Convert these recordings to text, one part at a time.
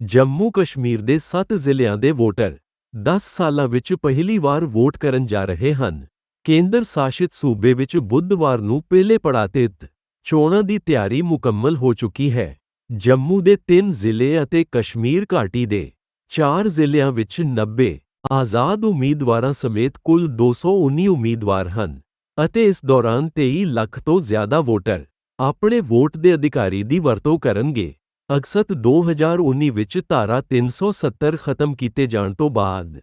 ਜੰਮੂ ਕਸ਼ਮੀਰ ਦੇ 7 ਜ਼ਿਲ੍ਹਿਆਂ ਦੇ ਵੋਟਰ 10 ਸਾਲਾਂ ਵਿੱਚ ਪਹਿਲੀ ਵਾਰ ਵੋਟ ਕਰਨ ਜਾ ਰਹੇ ਹਨ। ਕੇਂਦਰ ਸ਼ਾਸਿਤ ਸੂਬੇ ਵਿੱਚ ਬੁੱਧਵਾਰ ਨੂੰ ਪਹਿਲੇ ਪੜਾਅ ਤਹਿਤ ਚੋਣਾਂ ਦੀ ਤਿਆਰੀ ਮੁਕੰਮਲ ਹੋ ਚੁੱਕੀ ਹੈ। ਜੰਮੂ ਦੇ 3 ਜ਼ਿਲ੍ਹੇ ਅਤੇ ਕਸ਼ਮੀਰ ਘਾਟੀ ਦੇ 4 ਜ਼ਿਲ੍ਹਿਆਂ ਵਿੱਚ 90 ਆਜ਼ਾਦ ਉਮੀਦਵਾਰਾਂ ਸਮੇਤ ਕੁੱਲ 219 ਉਮੀਦਵਾਰ ਹਨ ਅਤੇ ਇਸ ਦੌਰਾਨ 23 ਲੱਖ ਤੋਂ ਜ਼ਿਆਦਾ ਵੋਟਰ ਆਪਣੇ ਵੋਟ ਦੇ ਅਧਿਕਾਰੀ ਦੀ ਵਰਤੋਂ ਕਰਨਗੇ। ਅਕਸਤ 2019 ਵਿੱਚ ਧਾਰਾ 370 ਖਤਮ ਕੀਤੇ ਜਾਣ ਤੋਂ ਬਾਅਦ,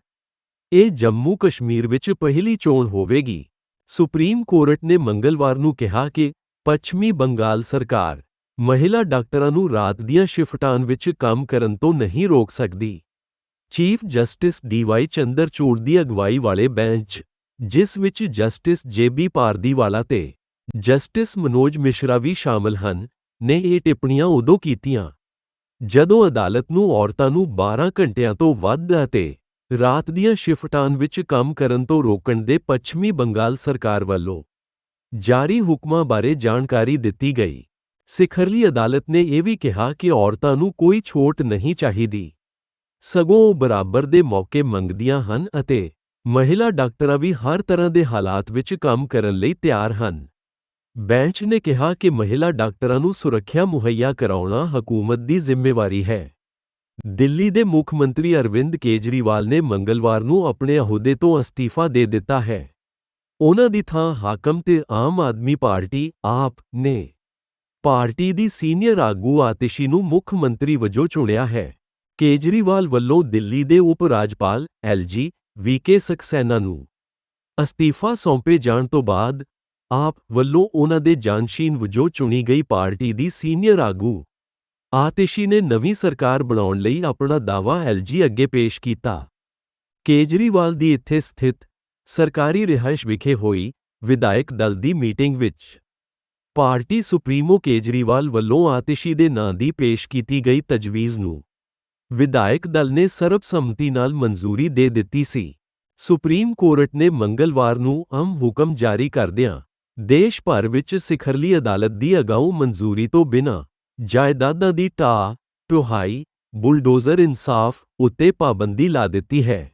ਇਹ ਜੰਮੂ ਕਸ਼ਮੀਰ ਵਿੱਚ ਪਹਿਲੀ ਚੋਣ ਹੋਵੇਗੀ। ਸੁਪਰੀਮ ਕੋਰਟ ਨੇ ਮੰਗਲਵਾਰ ਨੂੰ ਕਿਹਾ ਕਿ ਪੱਛਮੀ ਬੰਗਾਲ ਸਰਕਾਰ ਮਹਿਲਾ ਡਾਕਟਰਾਂ ਨੂੰ ਰਾਤ ਦੀਆਂ ਸ਼ਿਫਟਾਂ ਵਿੱਚ ਕੰਮ ਕਰਨ ਤੋਂ ਨਹੀਂ ਰੋਕ ਸਕਦੀ। ਚੀਫ ਜਸਟਿਸ ਡੀਵਾਈ ਚੰਦਰਚੂੜ ਦੀ ਅਗਵਾਈ ਵਾਲੇ ਬੈਂਚ, ਜਿਸ ਵਿੱਚ ਜਸਟਿਸ ਜੇਬੀ ਭਾਰਦੀਵਾਲਾ ਤੇ ਜਸਟਿਸ ਮਨੋਜ ਮਿਸ਼ਰਾ ਵੀ ਸ਼ਾਮਲ ਹਨ ਨੇ ਇਹ ਟਿੱਪਣੀਆਂ ਉਦੋਂ ਕੀਤੀਆਂ ਜਦੋਂ ਅਦਾਲਤ ਨੂੰ ਔਰਤਾਂ ਨੂੰ 12 ਘੰਟਿਆਂ ਤੋਂ ਵੱਧ ਅਤੇ ਰਾਤ ਦੀਆਂ ਸ਼ਿਫਟਾਂ ਵਿੱਚ ਕੰਮ ਕਰਨ ਤੋਂ ਰੋਕਣ ਦੇ ਪੱਛਮੀ ਬੰਗਾਲ ਸਰਕਾਰ ਵੱਲੋਂ ਜਾਰੀ ਹੁਕਮਾਂ ਬਾਰੇ ਜਾਣਕਾਰੀ ਦਿੱਤੀ ਗਈ। ਸਿਖਰਲੀ ਅਦਾਲਤ ਨੇ ਇਹ ਵੀ ਕਿਹਾ ਕਿ ਔਰਤਾਂ ਨੂੰ ਕੋਈ ਛੋਟ ਨਹੀਂ ਚਾਹੀਦੀ। ਸਗੋਂ ਉਹ ਬਰਾਬਰ ਦੇ ਮੌਕੇ ਮੰਗਦੀਆਂ ਹਨ ਅਤੇ ਮਹਿਲਾ ਡਾਕਟਰਾਂ ਵੀ ਹਰ ਤਰ੍ਹਾਂ ਦੇ ਹਾਲਾਤ ਵਿੱਚ ਕੰਮ ਕਰਨ ਲਈ ਤਿਆਰ ਹਨ। ਬੈਂਚ ਨੇ ਕਿਹਾ ਕਿ ਮਹਿਲਾ ਡਾਕਟਰਾਂ ਨੂੰ ਸੁਰੱਖਿਆ ਮੁਹੱਈਆ ਕਰਾਉਣਾ ਹਕੂਮਤ ਦੀ ਜ਼ਿੰਮੇਵਾਰੀ ਹੈ। ਦਿੱਲੀ ਦੇ ਮੁੱਖ ਮੰਤਰੀ ਅਰਵਿੰਦ ਕੇਜਰੀਵਾਲ ਨੇ ਮੰਗਲਵਾਰ ਨੂੰ ਆਪਣੇ ਅਹੁਦੇ ਤੋਂ ਅਸਤੀਫਾ ਦੇ ਦਿੱਤਾ ਹੈ। ਉਹਨਾਂ ਦੀ ਥਾਂ ਹਾਕਮ ਤੇ ਆਮ ਆਦਮੀ ਪਾਰਟੀ, ਆਪ ਨੇ ਪਾਰਟੀ ਦੀ ਸੀਨੀਅਰ ਆਗੂ ਆਤਿਸ਼ੀ ਨੂੰ ਮੁੱਖ ਮੰਤਰੀ ਵਜੋਂ ਚੁਣਿਆ ਹੈ। ਕੇਜਰੀਵਾਲ ਵੱਲੋਂ ਦਿੱਲੀ ਦੇ ਉਪ ਰਾਜਪਾਲ ਐਲਜੀ ਵੀਕੇ ਸਕਸੈਨਾ ਨੂੰ ਅਸਤੀਫਾ ਸੌਂਪੇ ਜਾਣ ਤੋਂ ਬਾਅਦ ਆਪ ਵੱਲੋਂ ਉਹਨਾਂ ਦੇ ਜਾਨਸ਼ੀਨ ਵਜੋਂ ਚੁਣੀ ਗਈ ਪਾਰਟੀ ਦੀ ਸੀਨੀਅਰ ਆਗੂ ਆਤਿਸ਼ੀ ਨੇ ਨਵੀਂ ਸਰਕਾਰ ਬਣਾਉਣ ਲਈ ਆਪਣਾ ਦਾਅਵਾ ਐਲਜੀ ਅੱਗੇ ਪੇਸ਼ ਕੀਤਾ। ਕੇਜਰੀਵਾਲ ਦੀ ਇੱਥੇ ਸਥਿਤ ਸਰਕਾਰੀ ਰਿਹਾਇਸ਼ ਵਿਖੇ ਹੋਈ ਵਿਧਾਇਕ ਦਲ ਦੀ ਮੀਟਿੰਗ ਵਿੱਚ ਪਾਰਟੀ ਸੁਪਰੀਮੋ ਕੇਜਰੀਵਾਲ ਵੱਲੋਂ ਆਤਿਸ਼ੀ ਦੇ ਨਾਂ ਦੀ ਪੇਸ਼ ਕੀਤੀ ਗਈ ਤਜਵੀਜ਼ ਨੂੰ ਵਿਧਾਇਕ ਦਲ ਨੇ ਸਰਬਸੰਮਤੀ ਨਾਲ ਮਨਜ਼ੂਰੀ ਦੇ ਦਿੱਤੀ ਸੀ। ਸੁਪਰੀਮ ਕੋਰਟ ਨੇ ਮੰਗਲਵਾਰ ਨੂੰ ਅਮ ਹੁਕਮ ਜਾਰੀ ਕਰਦਿਆਂ ਦੇਸ਼ ਭਰ ਵਿੱਚ ਸਿਖਰਲੀ ਅਦਾਲਤ ਦੀ ਅਗਾਊਂ ਮਨਜ਼ੂਰੀ ਤੋਂ ਬਿਨਾਂ ਜਾਇਦਾਦਾਂ ਦੀ ਢਾਹ, ਟੁਹਾਈ, ਬੁਲਡੋਜ਼ਰ ਇਨਸਾਫ ਉੱਤੇ ਪਾਬੰਦੀ ਲਾ ਦਿੱਤੀ ਹੈ।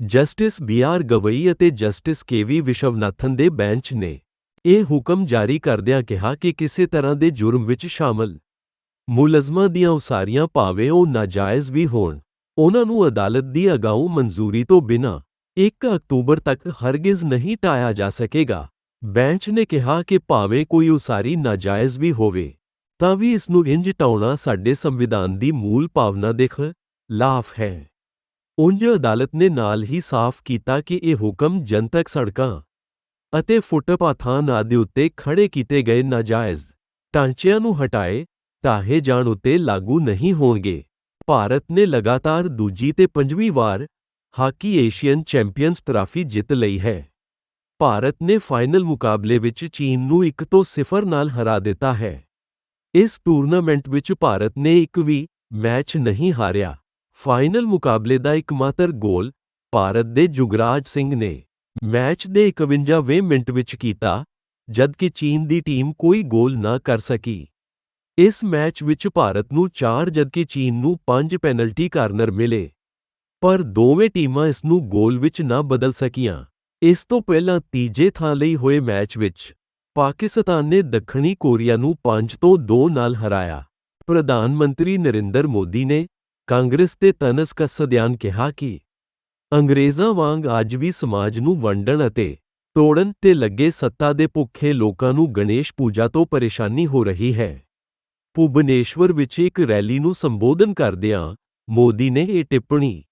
ਜਸਟਿਸ ਬੀ ਆਰ ਗਵਈ ਅਤੇ ਜਸਟਿਸ ਕੇ ਵੀ ਵਿਸ਼ਵਨਾਥਨ ਦੇ ਬੈਂਚ ਨੇ ਇਹ ਹੁਕਮ ਜਾਰੀ ਕਰਦਿਆਂ ਕਿਹਾ ਕਿ ਕਿਸੇ ਤਰ੍ਹਾਂ ਦੇ ਜੁਰਮ ਵਿੱਚ ਸ਼ਾਮਲ ਮੁਲਜ਼ਮਾਂ ਦੀਆਂ ਉਸਾਰੀਆਂ ਭਾਵੇਂ ਉਹ ਨਾਜਾਇਜ਼ ਵੀ ਹੋਣ, ਉਹਨਾਂ ਨੂੰ ਅਦਾਲਤ ਦੀ ਅਗਾਊਂ ਮਨਜ਼ੂਰੀ ਤੋਂ ਬਿਨਾਂ 1 ਅਕਤੂਬਰ ਤੱਕ ਹਰਗਿਜ਼ ਨਹੀਂ ਟਾਇਆ ਜਾ ਸਕੇਗਾ। ਬੈਂਚ ਨੇ ਕਿਹਾ ਕਿ ਭਾਵੇਂ ਕੋਈ ਉਸਾਰੀ ਨਾਜਾਇਜ਼ ਵੀ ਹੋਵੇ, ਤਾਂ ਵੀ ਇਸ ਨੂੰ ਇੰਜ ਟਾਉਣਾ ਸਾਡੇ ਸੰਵਿਧਾਨ ਦੀ ਮੂਲ ਭਾਵਨਾ ਦੇ ਖਿਲਾਫ ਹੈ। ਉਂਝ ਅਦਾਲਤ ਨੇ ਨਾਲ ਹੀ ਸਾਫ਼ ਕੀਤਾ ਕਿ ਇਹ ਹੁਕਮ ਜਨਤਕ ਸੜਕਾਂ ਅਤੇ ਫੁੱਟਪਾਥਾਂ ਆਦਿ ਉੱਤੇ ਖੜੇ ਕੀਤੇ ਗਏ ਨਾਜਾਇਜ਼ ਢਾਂਚਿਆਂ ਨੂੰ ਹਟਾਏ ਢਾਹੇ ਜਾਣ ਉੱਤੇ ਲਾਗੂ ਨਹੀਂ ਹੋਣਗੇ। ਭਾਰਤ ਨੇ ਲਗਾਤਾਰ ਦੂਜੀ ਤੇ ਪੰਜਵੀਂ ਵਾਰ ਹਾਕੀ ਏਸ਼ੀਅਨ ਚੈਂਪੀਅਨਸ ਟਰਾਫੀ ਜਿੱਤ ਲਈ ਹੈ। ਭਾਰਤ ਨੇ ਫਾਈਨਲ ਮੁਕਾਬਲੇ ਵਿੱਚ ਚੀਨ ਨੂੰ 1 ਤੋਂ 0 ਨਾਲ ਹਰਾ ਦਿੱਤਾ ਹੈ। ਇਸ ਟੂਰਨਾਮੈਂਟ ਵਿੱਚ ਭਾਰਤ ਨੇ ਇੱਕ ਵੀ ਮੈਚ ਨਹੀਂ ਹਾਰਿਆ। ਫਾਈਨਲ ਮੁਕਾਬਲੇ ਦਾ ਇੱਕਮਾਤਰ ਗੋਲ ਭਾਰਤ ਦੇ ਜੁਗਰਾਜ ਸਿੰਘ ਨੇ ਮੈਚ ਦੇ 51ਵੇਂ ਮਿੰਟ ਵਿੱਚ ਕੀਤਾ, ਜਦਕਿ ਚੀਨ ਦੀ ਟੀਮ ਕੋਈ ਗੋਲ ਨਾ ਕਰ ਸਕੀ। ਇਸ ਮੈਚ ਵਿੱਚ ਭਾਰਤ ਨੂੰ 4 ਜਦਕਿ ਚੀਨ ਨੂੰ 5 ਪੈਨਲਟੀ ਕਾਰਨਰ ਮਿਲੇ। ਪਰ ਦੋਵੇਂ ਟੀਮਾਂ ਇਸ ਨੂੰ ਗੋਲ ਵਿੱਚ ਨਾ ਬਦਲ ਸਕੀਆਂ। ਇਸ ਤੋਂ ਪਹਿਲਾਂ ਤੀਜੇ ਥਾਂ ਲਈ ਹੋਏ ਮੈਚ ਵਿੱਚ ਪਾਕਿਸਤਾਨ ਨੇ ਦੱਖਣੀ ਕੋਰੀਆ ਨੂੰ 5 ਤੋਂ 2 ਨਾਲ ਹਰਾਇਆ। ਪ੍ਰਧਾਨ ਮੰਤਰੀ ਨਰਿੰਦਰ ਮੋਦੀ ਨੇ ਕਾਂਗਰਸ ਤੇ ਤਨਸ ਕਸਦਿਆਨ ਕਿਹਾ ਕਿ ਅੰਗਰੇਜ਼ਾਂ ਵਾਂਗ ਅੱਜ ਵੀ ਸਮਾਜ ਨੂੰ ਵੰਡਣ ਅਤੇ ਤੋੜਨ ਤੇ ਲੱਗੇ ਸੱਤਾ ਦੇ ਭੁੱਖੇ ਲੋਕਾਂ ਨੂੰ ਗਣੇਸ਼ ਪੂਜਾ ਤੋਂ ਪਰੇਸ਼ਾਨੀ ਹੋ ਰਹੀ ਹੈ। ਭੁਬਨੇਸ਼ਵਰ ਵਿੱਚ ਇੱਕ ਰੈਲੀ ਨੂੰ ਸੰਬੋਧਨ ਕਰਦਿਆਂ ਮੋਦੀ ਨੇ ਇਹ ਟਿੱਪਣੀ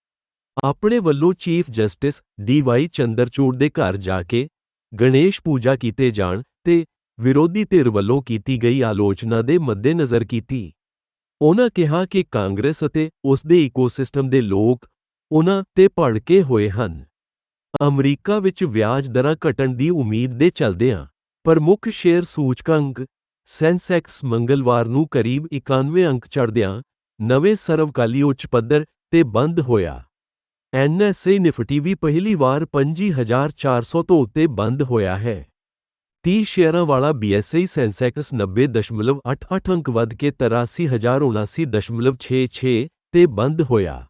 ਆਪਣੇ ਵੱਲੋਂ chief justice D Y Chandrachud ਦੇ ਘਰ ਜਾ ਕੇ ਗਣੇਸ਼ ਪੂਜਾ ਕੀਤੇ ਜਾਣ ਤੇ ਵਿਰੋਧੀ ਧਿਰ ਵੱਲੋਂ ਕੀਤੀ ਗਈ ਆਲੋਚਨਾ ਦੇ ਮੱਦੇਨਜ਼ਰ ਕੀਤੀ। ਉਹਨਾਂ ਕਿਹਾ ਕਿ ਕਾਂਗਰਸ ਅਤੇ ਉਸ ਦੇ ਇਕੋਸਿਸਟਮ ਦੇ ਲੋਕ ਉਹਨਾਂ ਤੇ ਭੜਕੇ ਹੋਏ ਹਨ। ਅਮਰੀਕਾ ਵਿੱਚ ਵਿਆਜ ਦਰਾਂ ਘਟਣ ਦੀ ਉਮੀਦ ਦੇ ਚਲਦਿਆਂ ਪ੍ਰਮੁੱਖ ਸ਼ੇਅਰ ਸੂਚਕਾਂਕ ਸੈਂਸੈਕਸ ਮੰਗਲਵਾਰ ਨੂੰ ਕਰੀਬ 91 ਅੰਕ ਚੜ੍ਹਦਿਆਂ ਨਵੇਂ ਸਰਵਕਾਲੀ ਉੱਚ ਪੱਧਰ ਤੇ ਬੰਦ ਹੋਇਆ। ਐਨਐਸਏ ਨਿਫਟੀ ਵੀ ਪਹਿਲੀ ਵਾਰ 25400 ਤੋਂ ਉੱਤੇ ਬੰਦ ਹੋਇਆ ਹੈ 30 ਸ਼ੇਅਰਾਂ ਵਾਲਾ ਬੀਐਸਈ ਸੈਂਸੈਕਸ 90.88 ਅੰਕ ਵੱਧ ਕੇ 83079.66 ਤੇ ਬੰਦ ਹੋਇਆ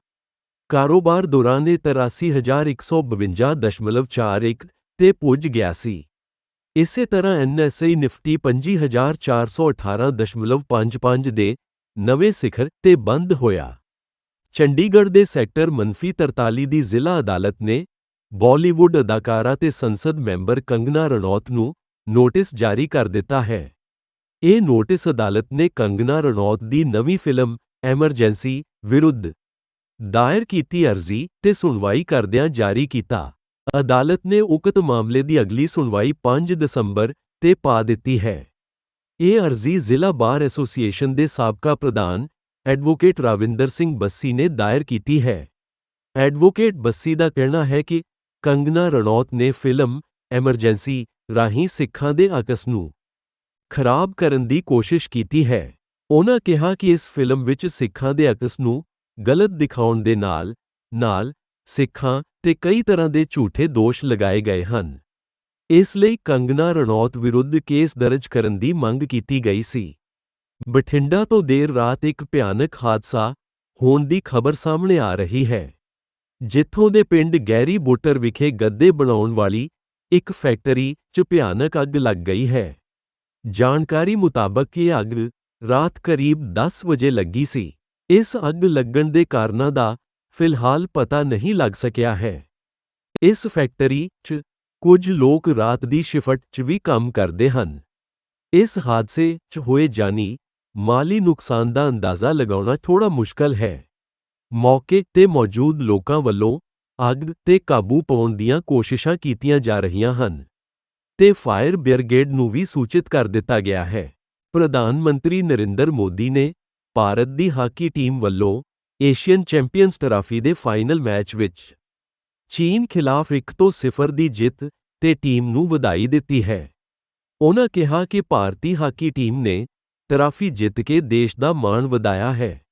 ਕਾਰੋਬਾਰ ਦੌਰਾਨ ਇਹ 83152.41 ਤੇ ਪੁੱਜ ਗਿਆ ਸੀ ਇਸੇ ਤਰ੍ਹਾਂ ਐਨਐਸਆਈ ਨਿਫਟੀ 25418.55 ਦੇ ਨਵੇਂ ਸਿਖਰ ਤੇ ਬੰਦ ਹੋਇਆ ਚੰਡੀਗੜ੍ਹ ਦੇ ਸੈਕਟਰ ਮੰਫੀ 43 ਦੀ ਜ਼ਿਲ੍ਹਾ ਅਦਾਲਤ ਨੇ ਬਾਲੀਵੁੱਡ ਅਦਾਕਾਰਾ ਤੇ ਸੰਸਦ ਮੈਂਬਰ ਕੰਗਨਾ ਰਣੌਤ ਨੂੰ ਨੋਟਿਸ ਜਾਰੀ ਕਰ ਦਿੱਤਾ ਹੈ। ਇਹ ਨੋਟਿਸ ਅਦਾਲਤ ਨੇ ਕੰਗਨਾ ਰਣੌਤ ਦੀ ਨਵੀਂ ਫਿਲਮ ਐਮਰਜੈਂਸੀ ਵਿਰੁੱਧ ਦਾਇਰ ਕੀਤੀ ਅਰਜ਼ੀ ਤੇ ਸੁਣਵਾਈ ਕਰਦਿਆਂ ਜਾਰੀ ਕੀਤਾ। ਅਦਾਲਤ ਨੇ ਉਕਤ ਮਾਮਲੇ ਦੀ ਅਗਲੀ ਸੁਣਵਾਈ 5 ਦਸੰਬਰ ਤੇ ਪਾ ਦਿੱਤੀ ਹੈ। ਇਹ ਅਰਜ਼ੀ ਜ਼ਿਲ੍ਹਾ ਬਾਰ ਐਸੋਸੀਏਸ਼ਨ ਦੇ ਸਾਬਕਾ ਪ੍ਰਧਾਨ ਐਡਵੋਕੇਟ ਰਾਵਿੰਦਰ ਸਿੰਘ ਬੱਸੀ ਨੇ ਦਾਇਰ ਕੀਤੀ ਹੈ। ਐਡਵੋਕੇਟ ਬੱਸੀ ਦਾ ਕਹਿਣਾ ਹੈ ਕਿ ਕੰਗਨਾ ਰਣੌਤ ਨੇ ਫਿਲਮ ਐਮਰਜੈਂਸੀ ਰਾਹੀਂ ਸਿੱਖਾਂ ਦੇ ਆਕਸ ਨੂੰ ਖਰਾਬ ਕਰਨ ਦੀ ਕੋਸ਼ਿਸ਼ ਕੀਤੀ ਹੈ। ਉਹਨਾਂ ਕਿਹਾ ਕਿ ਇਸ ਫਿਲਮ ਵਿੱਚ ਸਿੱਖਾਂ ਦੇ ਅਕਸ ਨੂੰ ਗਲਤ ਦਿਖਾਉਣ ਦੇ ਨਾਲ ਨਾਲ ਸਿੱਖਾਂ ਤੇ ਕਈ ਤਰ੍ਹਾਂ ਦੇ ਝੂਠੇ ਦੋਸ਼ ਲਗਾਏ ਗਏ ਹਨ। ਇਸ ਲਈ ਕੰਗਨਾ ਰਣੌਤ ਵਿਰੁੱਧ ਕੇਸ ਦਰਜ ਕਰਨ ਦੀ ਮੰਗ ਕੀਤੀ ਗਈ ਸੀ। ਬਠਿੰਡਾ ਤੋਂ ਦੇਰ ਰਾਤ ਇੱਕ ਭਿਆਨਕ ਹਾਦਸਾ ਹੋਣ ਦੀ ਖਬਰ ਸਾਹਮਣੇ ਆ ਰਹੀ ਹੈ, ਜਿੱਥੋਂ ਦੇ ਪਿੰਡ ਗੈਰੀ ਬੋਟਰ ਵਿਖੇ ਗੱਦੇ ਬਣਾਉਣ ਵਾਲੀ ਇੱਕ ਫੈਕਟਰੀ 'ਚ ਭਿਆਨਕ ਅੱਗ ਲੱਗ ਗਈ ਹੈ। ਜਾਣਕਾਰੀ ਮੁਤਾਬਕ ਇਹ ਅੱਗ ਰਾਤ ਕਰੀਬ 10 ਵਜੇ ਲੱਗੀ ਸੀ। ਇਸ ਅੱਗ ਲੱਗਣ ਦੇ ਕਾਰਨਾਂ ਦਾ ਫਿਲਹਾਲ ਪਤਾ ਨਹੀਂ ਲੱਗ ਸਕਿਆ ਹੈ। ਇਸ ਫੈਕਟਰੀ 'ਚ ਕੁਝ ਲੋਕ ਰਾਤ ਦੀ ਸ਼ਿਫਟ 'ਚ ਵੀ ਕੰਮ ਕਰਦੇ ਹਨ। ਇਸ ਹਾਦਸੇ 'ਚ ਹੋਏ ਜਾਨੀ ਮਾਲੀ ਨੁਕਸਾਨ ਦਾ ਅੰਦਾਜ਼ਾ ਲਗਾਉਣਾ ਥੋੜਾ ਮੁਸ਼ਕਲ ਹੈ। ਮੌਕੇ ਤੇ ਮੌਜੂਦ ਲੋਕਾਂ ਵੱਲੋਂ ਅੱਗ ਤੇ ਕਾਬੂ ਪਾਉਣ ਦੀਆਂ ਕੋਸ਼ਿਸ਼ਾਂ ਕੀਤੀਆਂ ਜਾ ਰਹੀਆਂ ਹਨ ਤੇ ਫਾਇਰ ਬ੍ਰਿਗੇਡ ਨੂੰ ਵੀ ਸੂਚਿਤ ਕਰ ਦਿੱਤਾ ਗਿਆ ਹੈ। ਪ੍ਰਧਾਨ ਮੰਤਰੀ ਨਰਿੰਦਰ ਮੋਦੀ ਨੇ ਭਾਰਤ ਦੀ ਹਾਕੀ ਟੀਮ ਵੱਲੋਂ ਏਸ਼ੀਅਨ ਚੈਂਪੀਅਨਸ ਟਰਾਫੀ ਦੇ ਫਾਈਨਲ ਮੈਚ ਵਿੱਚ ਚੀਨ ਖਿਲਾਫ 1 ਤੋਂ 0 ਦੀ ਜਿੱਤ ਤੇ ਟੀਮ ਨੂੰ ਵਧਾਈ ਦਿੱਤੀ ਹੈ। ਉਹਨਾਂ ਕਿਹਾ ਕਿ ਭਾਰਤੀ ਹਾਕੀ ਟੀਮ ਨੇ ਤਰਾਫ਼ੀ ਜਿੱਤ ਕੇ ਦੇਸ਼ ਦਾ ਮਾਣ ਵਧਾਇਆ ਹੈ।